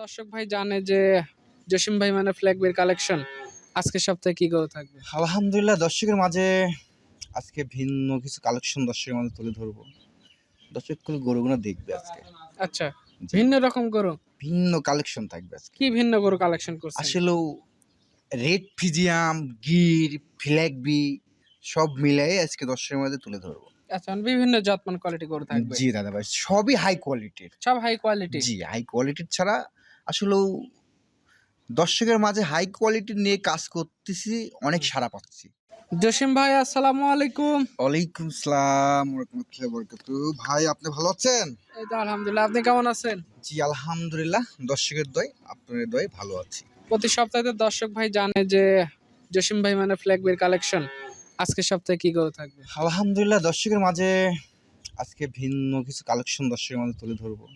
দর্শক ভাই জানে যে জসিম ভাই মানে ফ্ল্যাগ বের কালেকশন আজকে সপ্তাহে কি করে থাকবে? আলহামদুলিল্লাহ দর্শকের মাঝে আজকে ভিন্ন কিছু কালেকশন দর্শকের মাঝে তুলে ধরবো। দর্শকগুলো গরুগুলো দেখবে আজকে। আচ্ছা ভিন্ন রকম গরু? ভিন্ন কালেকশন থাকবে আজকে। কি ভিন্ন গরু কালেকশন করছে আসলেও রেড ফিজিয়াম গির ফ্ল্যাগবি সব মিলাই আজকে দর্শকের মাঝে তুলে ধরবো। আচ্ছা মানে বিভিন্ন জাতমান কোয়ালিটি গরু থাকবে। জি দাদা ভাই সবই হাই কোয়ালিটির সব হাই কোয়ালিটি জি হাই কোয়ালিটির ছাড়া আসলেও দর্শকের মাঝে হাই কোয়ালিটি নিয়ে কাজ করতেছি অনেক সারা পাচ্ছি। জসিম ভাই আসসালামু আলাইকুম। ওয়ালাইকুম সালাম রহমতুল্লাহ বরকাতু ভাই আপনি ভালো আছেন? এই তো আলহামদুলিল্লাহ আপনি কেমন আছেন? জি আলহামদুলিল্লাহ দর্শকের দয় আপনার দয় ভালো আছি। প্রতি সপ্তাহে দর্শক ভাই জানে যে জসিম ভাই মানে ফ্ল্যাগ বের কালেকশন আজকে সপ্তাহে কি করে থাকবে? আলহামদুলিল্লাহ দর্শকের মাঝে আজকে ভিন্ন কিছু কালেকশন দর্শকের মাঝে তুলে ধরবো।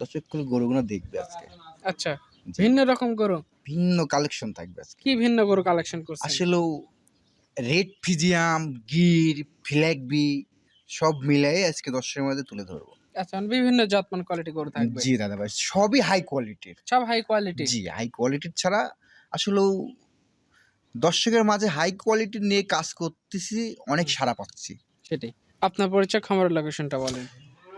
দর্শকগুলো গরুগুলো দেখবে আজকে। আচ্ছা ভিন্ন রকম গরু? ভিন্ন কালেকশন থাকবে আজকে। কি ভিন্ন গরু কালেকশন করছে আসলেও রেড ফিজিয়াম গির ফ্ল্যাগবি সব মিলাই আজকে দর্শকের মাঝে তুলে ধরবো। আচ্ছা মানে বিভিন্ন জাতমান কোয়ালিটি গরু থাকবে। জি দাদা ভাই সবই হাই কোয়ালিটির সব হাই কোয়ালিটি জি হাই কোয়ালিটির ছাড়া আসলেও দর্শকের মাঝে হাই কোয়ালিটির নিয়ে কাজ করতেছি অনেক সারা পাচ্ছি। সেটাই। আপনার পরিচয় খামারের লোকেশনটা বলেন।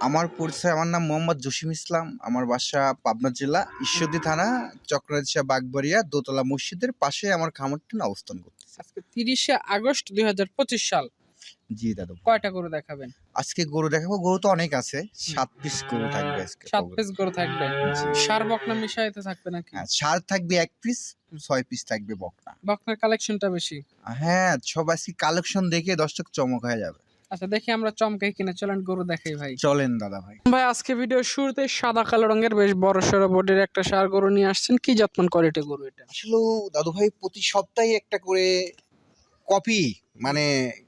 আমার পরিচয় আমার নাম মোহাম্মদ জসিম ইসলাম। আমার বাসা পাবনা জেলা ঈশ্বরদী থানা চক্রাদিশা বাগবাড়িয়া দোতলা মসজিদের পাশে আমার খামারটি অবস্থান করতেছে। আজকে তিরিশে আগস্ট দুই হাজার পঁচিশ সাল। জি দাদু। কয়টা গরু দেখাবেন? আজকে গরু দেখাবো গরু তো অনেক আছে সাত পিস গরু থাকবে আজকে। সাত পিস গরু থাকবে? সার বকনা মিশাইতে থাকবে নাকি? হ্যাঁ সার থাকবে এক পিস ছয় পিস থাকবে বকনা। বকনার কালেকশনটা বেশি? হ্যাঁ সব আজকে কালেকশন দেখে দর্শক চমক হয়ে যাবে। আচ্ছা দেখি আমরা চমকাই কিনে। চলেন গরু দেখাই ভাই। চলেন দাদা ভাই। ভাই আজকে ভিডিও শুরুতে সাদা কালো রঙের বেশ বড় সড়ো বোর্ডের একটা সার গরু নিয়ে আসছেন। কি যত্ন কোয়ালিটি গরু এটা? আসলে দাদু ভাই প্রতি সপ্তাহে একটা করে কপি মানে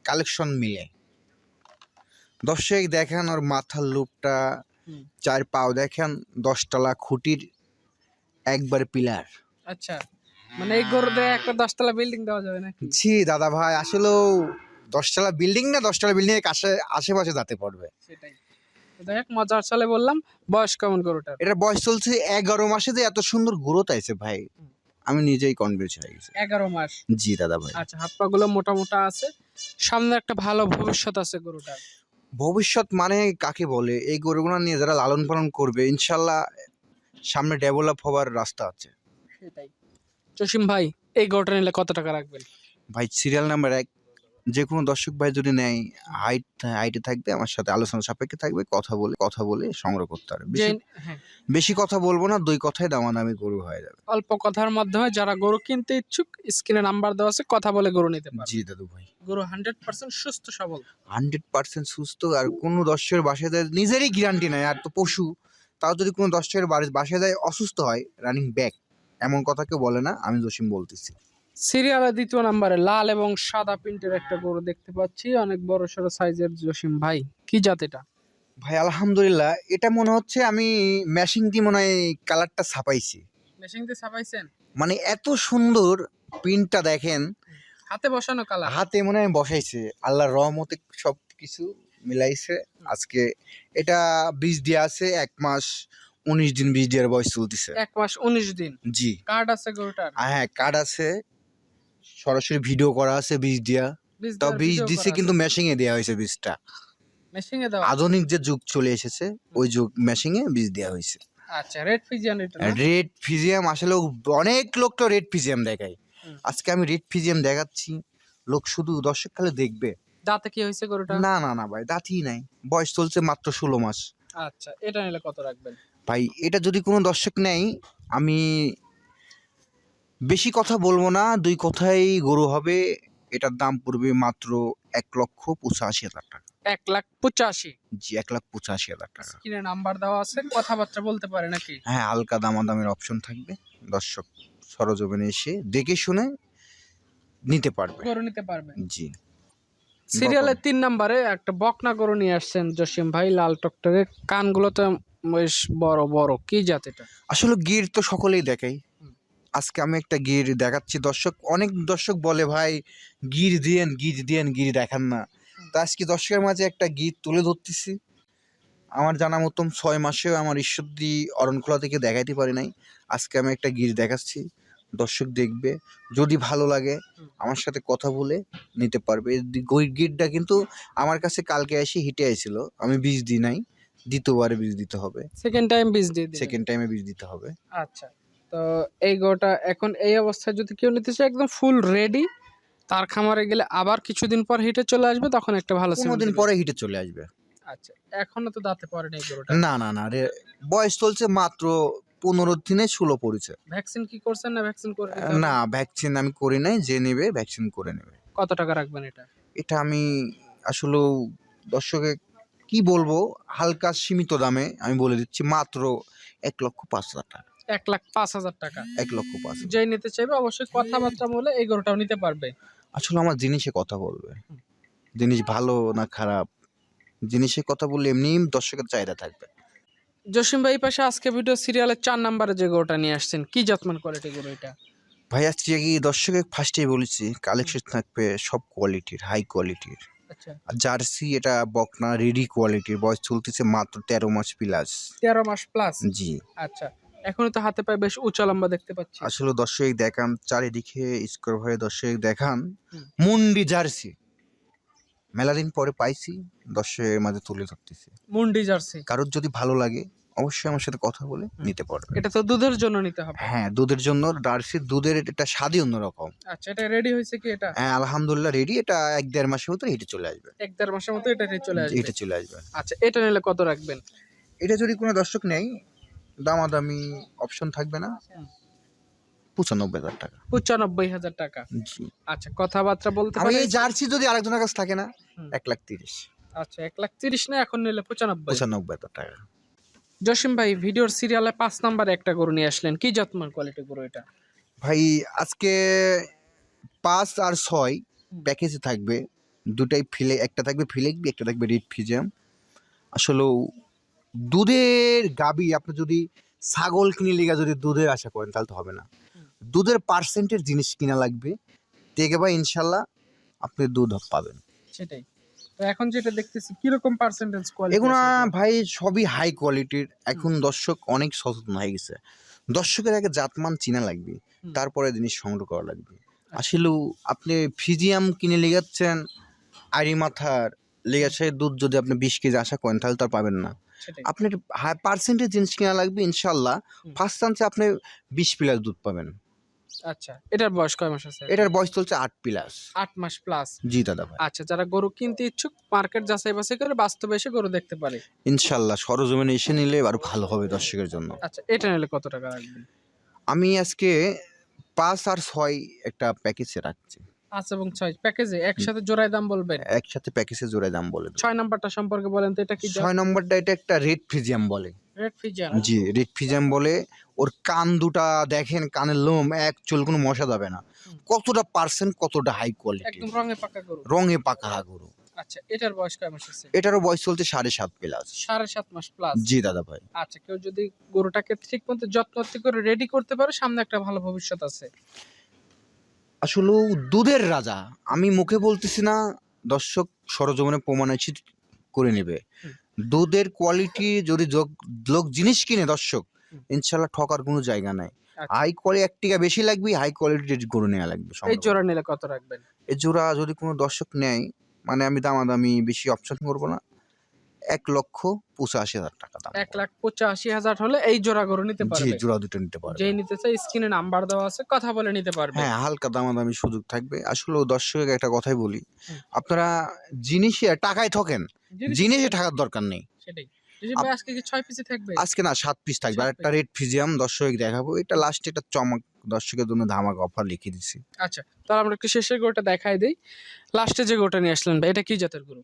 কালেকশন মিলে। দর্শক দেখেন ওর মাথার লুপটা চার পাও দেখেন দশতলা খুঁটির একবার পিলার আচ্ছা মানে এই গরু দিয়ে একটা দশতলা বিল্ডিং দেওয়া যাবে নাকি? জি দাদা ভাই আসলেও দশতলা বিল্ডিং না দশতলা বিল্ডিং এর কাছে আশেপাশে যাতে পড়বে। সেটাই। দেখ মজার চলে বললাম বয়স কেমন গরুটার? এটা বয়স চলছে এগারো মাসে যে এত সুন্দর গ্রোথ আছে ভাই আমি নিজেই কনভিন্স হয়ে গেছি। এগারো মাস? জি দাদা ভাই। আচ্ছা হাত পা গুলো মোটা মোটা আছে সামনে একটা ভালো ভবিষ্যৎ আছে গরুটার। ভবিষ্যৎ মানে কাকে বলে? এই গরুগুলো নিয়ে যারা লালন পালন করবে ইনশাল্লাহ সামনে ডেভেলপ হওয়ার রাস্তা আছে। সেটাই। জসিম ভাই এই গরুটা নিলে কত টাকা রাখবেন? ভাই সিরিয়াল নাম্বার এক। যে কোনো দর্শক ভাই যদি নেয় হাইট হাইটে থাকবে আমার সাথে আলোচনা সাপেক্ষে থাকবে কথা বলে কথা বলে সংগ্রহ করতে পারবে। বেশি হ্যাঁ। বেশি কথা বলব না দুই কথায় দামাদামি গরু হয়ে যাবে। অল্প কথার মাধ্যমে যারা গরু কিনতে ইচ্ছুক স্ক্রিনে নাম্বার দেওয়া আছে কথা বলে গরু নিতে পারবে। জি দাদু ভাই। গরু হান্ড্রেড পার্সেন্ট সুস্থ সবল। হান্ড্রেড পার্সেন্ট সুস্থ আর কোনো দর্শকের বাসায় যায় নিজেরই গ্যারান্টি নাই আর তো পশু তাও যদি কোনো দর্শকের বাসায় যায় অসুস্থ হয় রানিং ব্যাক এমন কথা কেউ বলে না আমি জসিম বলতেছি। সিরিয়ালের দ্বিতীয় নাম্বারে লাল এবং সাদা প্রিন্টের একটা গরু দেখতে পাচ্ছি। অনেক বড় সড়ো সাইজের জসিম ভাই। কি জাত এটা? ভাই আলহামদুলিল্লাহ এটা মনে হচ্ছে আমি ম্যাশিং দিয়ে মনে হয় কালারটা ছাপাইছি। মেশিন দিয়ে ছাপাইছেন? মানে এত সুন্দর প্রিন্টটা দেখেন। হাতে বসানো কালার? হাতে মনে হয় বসাইছে। আল্লাহর রহমতে সব কিছু মিলাইছে। আজকে এটা বীজ দিয়ে আছে এক মাস উনিশ দিন বীজ দেওয়ার বয়স চলতেছে। এক মাস উনিশ দিন? জি। কার্ড আছে গরুটার? হ্যাঁ কার্ড আছে। সরাসরি ভিডিও করা আছে বীজ দিয়া। তাও বীজ দিছে কিন্তু মেশিং এ দেওয়া হয়েছে বীজটা। মেশিং এ দাও আধুনিক যে যুগ চলে এসেছে ওই যুগ মেশিং এ বীজ দেওয়া হয়েছে। আচ্ছা রেড ফিজিয়ান এটা? রেড ফিজিয়াম আসলে অনেক লোক তো রেড ফিজিয়াম দেখায়। আজকে আমি রেড ফিজিয়াম দেখাচ্ছি। লোক শুধু দর্শক কালে দেখবে। দাঁতে কি হয়েছে গরুটা? না না না ভাই দাঁতই নাই। বয়স চলছে মাত্র ষোলো মাস। আচ্ছা এটা নিলে কত রাখবেন? ভাই এটা যদি কোনো দর্শক নেয় আমি বেশি কথা বলব না দুই কথাই গরু হবে। এটার দাম পড়বে মাত্র এক লক্ষ পঁচাশি হাজার টাকা। এক লাখ পঁচাশি? জি এক লাখ পঁচাশি হাজার টাকা। স্ক্রিনে নাম্বার দেওয়া আছে কথাবার্তা বলতে পারে নাকি? হ্যাঁ হালকা দামাদামের অপশন থাকবে। দর্শক সরজমিনে এসে দেখে শুনে নিতে পারবে। গরু নিতে পারবে। জি। সিরিয়ালের তিন নাম্বারে একটা বকনা গরু নিয়ে আসছেন জসিম ভাই লাল টকটকে কানগুলো তো বেশ বড় বড়। কি জাত এটা? আসলে গির তো সকলেই দেখাই। আজকে আমি একটা গির দেখাচ্ছি। দর্শক অনেক দর্শক বলে ভাই গির দিয়েন গির দিয়েন গির দেখান না। তা আজকে দর্শকের মাঝে একটা গির তুলে ধরতেছি। আমার জানা মতন ছয় মাসেও আমার ঈশ্বরদি অরণখোলা থেকে দেখাইতে পারি নাই। আজকে আমি একটা গির দেখাচ্ছি। দর্শক দেখবে যদি ভালো লাগে আমার সাথে কথা বলে নিতে পারবে। গিরটা কিন্তু আমার কাছে কালকে এসে হিটে আইছিল। আমি বীজ দিই নাই দ্বিতীয়বারে বীজ দিতে হবে। সেকেন্ড টাইম বীজ দিয়ে সেকেন্ড টাইমে বীজ দিতে হবে। আচ্ছা। তো এই গোটা এখন এই অবস্থায় যদি কেউ নিতে চায় একদম ফুল রেডি তার খামারে গেলে আবার কিছুদিন পর হিটে চলে আসবে তখন একটা ভালো দিন পরে হিটে চলে আসবে। আচ্ছা এখনও তো দাঁতে পড়ে নাই গরুটা? না না না রে বয়স চলছে মাত্র পনেরো দিনে ষোলো পড়েছে। ভ্যাকসিন কি করছেন না ভ্যাকসিন করে না ভ্যাকসিন আমি করি নাই যে নেবে ভ্যাকসিন করে নেবে। কত টাকা রাখবেন এটা? এটা আমি আসলে দর্শকে কি বলব হালকা সীমিত দামে আমি বলে দিচ্ছি মাত্র এক লক্ষ পাঁচ হাজার টাকা। এক লাখ পাঁচ হাজার টাকা। এক লক্ষ পাঁচ হাজার। যেই নিতে চাইবে অবশ্যই কথাবার্তা বলে এই গরুটাও নিতে পারবে। আসলে আমার জিনিসে কথা বলবে। জিনিস ভালো না খারাপ? জিনিসে কথা বললে এমনি দর্শকের চাহিদা থাকবে। জসিম ভাই এই পাশে আজকে ভিডিও সিরিয়ালের চার নাম্বারে যে গরুটা নিয়ে আসছেন কি যত্ন কোয়ালিটি গরু এটা ভাই আজকে কি দর্শকের ফার্স্টেই বলেছি কালেকশন থাকবে সব কোয়ালিটির হাই কোয়ালিটির। আচ্ছা। আর জার্সি এটা বকনা রেডি কোয়ালিটির। বয়স চলতেছে মাত্র তেরো মাস প্লাস। তেরো মাস প্লাস? জি। আচ্ছা। এখনও তো হাতে পায়ে বেশ উঁচা লম্বা দেখতে পাচ্ছি। আসলে দর্শক দেখান চারিদিকে স্কোর হয়ে দর্শক দেখান। মুন্ডি জার্সি। মেলা দিন পরে পাইছি দর্শকের মাঝে তুলে ধরতেছি। মুন্ডি জার্সি। কারোর যদি ভালো লাগে অবশ্যই আমার সাথে কথা বলে নিতে পারবে। এটা তো দুধের জন্য নিতে হবে। হ্যাঁ দুধের জন্য জার্সির দুধের এটা স্বাদই অন্যরকম। আচ্ছা এটা রেডি হয়েছে কি এটা? হ্যাঁ আলহামদুলিল্লাহ রেডি এটা এক দেড় মাসের মতো হেঁটে চলে আসবে। এক দেড় মাসের মতো এটা চলে আসবে। এটা চলে আসবে। আচ্ছা এটা নিলে কত রাখবেন? এটা যদি কোনো দর্শক নেই দামাদামি অপশন থাকবে না। পঁচানব্বই হাজার টাকা। পঁচানব্বই হাজার টাকা? জি। আচ্ছা কথাবার্তা বলতে আমি এই জার্সি যদি আরেকজনের কাছে থাকে না এক লাখ তিরিশ। আচ্ছা এক লাখ তিরিশ না এখন নিলে পঁচানব্বই। পঁচানব্বই হাজার টাকা। জসিম ভাই ভিডিওর সিরিয়ালে পাঁচ নাম্বারে একটা গরু নিয়ে আসলেন। কি যত্ন কোয়ালিটি গরু এটা? ভাই আজকে পাঁচ আর ছয় প্যাকেজে থাকবে। দুটাই ফিলে একটা থাকবে ফিলেকবি একটা থাকবে রেড ফিজিয়াম আসলে দুধের গাবি আপনি যদি ছাগল কিনে লিগা যদি দুধের আশা করেন তাহলে তো হবে না। দুধের পার্সেন্টের জিনিস কিনা লাগবে দেখে ভাই ইনশাল্লাহ আপনি দুধ পাবেন। সেটাই। তো এখন যেটা দেখতেছি কীরকম পার্সেন্টেজ কোয়ালিটি এগুলো ভাই সবই হাই কোয়ালিটির এখন দর্শক অনেক সচেতন হয়ে গেছে। দর্শকের আগে জাতমান চিনা লাগবে। তারপরে জিনিস সংগ্রহ করা লাগবে। আসলেও আপনি ফিজিয়াম কিনে লেগাচ্ছেন আড়ি মাথার লেগাছে দুধ যদি আপনি বিশ কেজি আশা করেন তাহলে তো আর পাবেন না। আপনার হাই পার্সেন্টেজ জিনিস কিনা লাগবে ইনশাল্লাহ। ফার্স্ট চান্সে আপনি বিশ প্লাস দুধ পাবেন। আচ্ছা এটার বয়স কয় মাস আছে? এটার বয়স চলছে আট প্লাস। আট মাস প্লাস জি দাদা ভাই। আচ্ছা যারা গরু কিনতে ইচ্ছুক মার্কেট যাচাই বাছাই করে বাস্তবে এসে গরু দেখতে পারে। ইনশাল্লাহ সরজমিনে এসে নিলে আরও ভালো হবে দর্শকের জন্য। আচ্ছা এটা নিলে কত টাকা রাখবেন? আমি আজকে পাঁচ আর ছয় একটা প্যাকেজে রাখছি। পাঁচ এবং ছয়। প্যাকেজে একসাথে জোড়ায় দাম বলবেন? একসাথে প্যাকেজে জোড়ে দাম বলে ছয় নাম্বারটা সম্পর্কে বলেন তো এটা কি ছয় নম্বরটা এটা একটা রেড ফিজিয়াম বলে। রেড ফিজার জি রেড ফিজিয়াম বলে। ওর কান দুটা দেখেন কানের লোম এক চুল কোনো মশা যাবে না। কতটা পার্সেন্ট কতটা হাই কোয়ালিটি একদম রঙে পাকা গরু। রঙে পাকা গরু। আচ্ছা এটার বয়স কয় মাস আছে এটারও বয়স চলছে সাড়ে সাত প্লাস। সাড়ে সাত মাস প্লাস জি দাদা ভাই। আচ্ছা কেউ যদি গরুটাকে ঠিক মতো যত্ন করে রেডি করতে পারে সামনে একটা ভালো ভবিষ্যৎ আছে। আসলে দুধের রাজা আমি মুখে বলতেছি না দর্শক সরজমিনে প্রমাণিত করে নেবে দুধের কোয়ালিটি যদি লোক জিনিস কিনে দর্শক। ইনশাল্লাহ ঠকার কোনো জায়গা নাই আচ্ছা। হাই কোয়ালিটি এক টিকা বেশি লাগবে হাই কোয়ালিটির গরু নেওয়া লাগবে এই। জোড়া নিলে কত রাখবেন এই জোড়া যদি কোনো দর্শক নেয় মানে আমি দামাদামি বেশি অপশন করব না এক লক্ষ পঁচাশি হাজার টাকা দাম এক লাখ পঁচাশি হাজার হলে এই জোড়া গরু নিতে জি পারবে। জোড়া দুটো নিতে পারবে। যেই নিতে চাই স্ক্রিনে নাম্বার দেওয়া আছে কথা বলে নিতে পারবে। হ্যাঁ হালকা দামাদামি সুযোগ থাকবে। আসলে দর্শক একটা কথাই বলি। আপনারা জিনিসে টাকায় ঠকেন। জিনিস- টাকার দরকার নেই। সেটাই। আজকে কি ছয় পিসে থাকবে? আজকে না সাত পিস থাকবে। আর একটা রেড ফিজিয়াম দর্শক দেখাবো। এটা লাস্টে এটা চমক দর্শকের জন্য ধামাক অফার লিখে দিছি। আচ্ছা তাহলে আমরা একটু শেষের গরুটা দেখাই দিই। লাস্টে যে গরুটা নিয়ে আসলেন ভাই এটা কি জাতের গরু?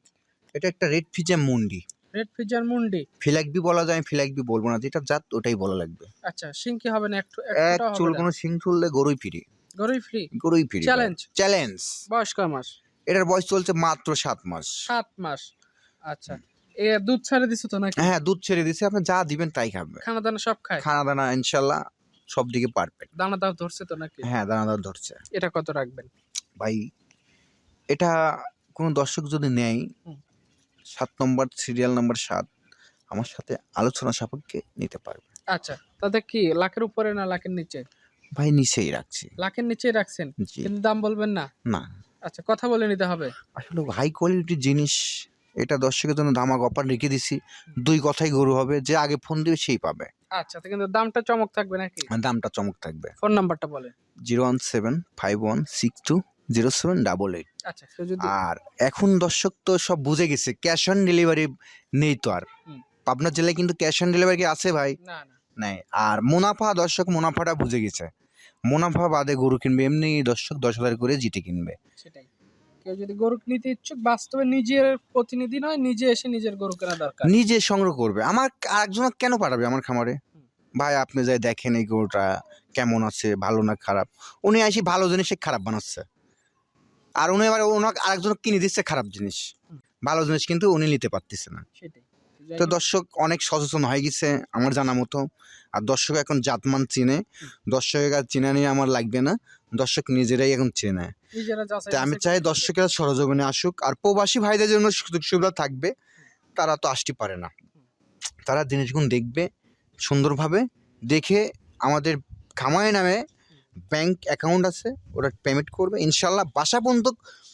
এটা একটা রেড ফিজিয়াম মুন্ডি। রেড ফিজার মুন্ডি ফিলাকবি বলা যায় ফিলাকবি বলব না যেটা জাত ওটাই বলা লাগবে। আচ্ছা সিং কি হবে না? একটু এক চুল কোনো সিং চুললে গরুই ফিরি। গরুই ফ্রি? গরুই ফিরি চ্যালেঞ্জ চ্যালেঞ্জ বয়স কয় মাস? এটার বয়স চলছে মাত্র সাত মাস। সাত মাস। আচ্ছা। এ দুধ ছাড়ে দিছো তো নাকি? হ্যাঁ দুধ ছেড়ে দিছে আপনি যা দিবেন তাই খাবে। খানা দানা সব খায়? খানা দানা ইনশাল্লাহ সব দিকে পারফেক্ট দানা দাও ধরছে তো নাকি? হ্যাঁ দানাদার ধরছে। এটা কত রাখবেন? ভাই এটা কোনো দর্শক যদি নেয়। সাত নম্বর সিরিয়াল নাম্বার সাত আমার সাথে আলোচনা সাপেক্ষে নিতে পারবে। আচ্ছা তাতে কি লাখের উপরে না লাখের নিচে? ভাই নিচেই রাখছি। লাখের নিচেই রাখছেন? কিন্তু দাম বলবেন না? না। আচ্ছা কথা বলে নিতে হবে। আসলে হাই কোয়ালিটির জিনিস এটা দর্শকের জন্য ধামাক অফার রেখে দিছি। দুই কথাই গরু হবে যে আগে ফোন দিবে সেই পাবে। আচ্ছা তো কিন্তু দামটা চমক থাকবে নাকি? আর দামটা চমক থাকবে। ফোন নাম্বারটা বলে zero one seven five one six two zero seven double eight আর এখন দর্শক তো সব বুঝে গেছে ক্যাশ অন ডেলিভারি নেই তো আর। পাবনা জেলায় কিন্তু ক্যাশ অন ডেলিভারি কি আছে ভাই? নাই। আর মুনাফা দর্শক মুনাফাটা বুঝে গেছে। মুনাফা বাদে গরু কিনবে এমনি দর্শক দশ হাজার করে জিতে কিনবে। সেটাই। কেউ যদি গরু নিতে ইচ্ছুক বাস্তবে নিজের প্রতিনিধি নয় নিজে এসে নিজের গরু কেনা দরকার। নিজে সংগ্রহ করবে। আমার আরেকজন কেন পাঠাবে আমার খামারে? ভাই আপনি যাই দেখেন এই গরুটা কেমন আছে ভালো না খারাপ? উনি আসি ভালো জিনিস খারাপ বানাচ্ছে। আর উনি এবার ওনাকে আরেকজন কিনে দিচ্ছে খারাপ জিনিস। ভালো জিনিস কিন্তু উনি নিতে পারতেছে না। তো দর্শক অনেক সচেতন হয়ে গেছে আমার জানা মতো। আর দর্শক এখন জাতমান চিনে। দর্শকের কাছে চিনা নিয়ে আমার লাগবে না। দর্শক নিজেরাই এখন চেনে। তাই আমি চাই করে দর্শকেরা সরজমিনে আসুক। আর প্রবাসী ভাইদের জন্য সুযোগ সুবিধা থাকবে। তারা তো আসতে পারে না। তারা জিনিসগুলো দেখবে সুন্দরভাবে। দেখে আমাদের খামায় নামে ব্যাংক অ্যাকাউন্ট আছে ওরা পেমেন্ট করবে। ইনশাল্লাহ বাসা পর্যন্ত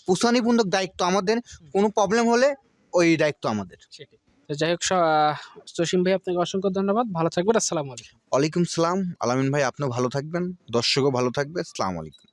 পুষানি পর্যন্ত দায়িত্ব আমাদের কোনো প্রবলেম হলে ওই দায়িত্ব আমাদের। সেটাই। তো যাই হোক জসিম ভাই আপনাকে অসংখ্য ধন্যবাদ। ভালো থাকবেন আসসালামু আলাইকুম। ওয়ালাইকুম সালাম। আলামিন ভাই আপনিও ভালো থাকবেন দর্শকও ভালো থাকবে। আসসালামু আলাইকুম।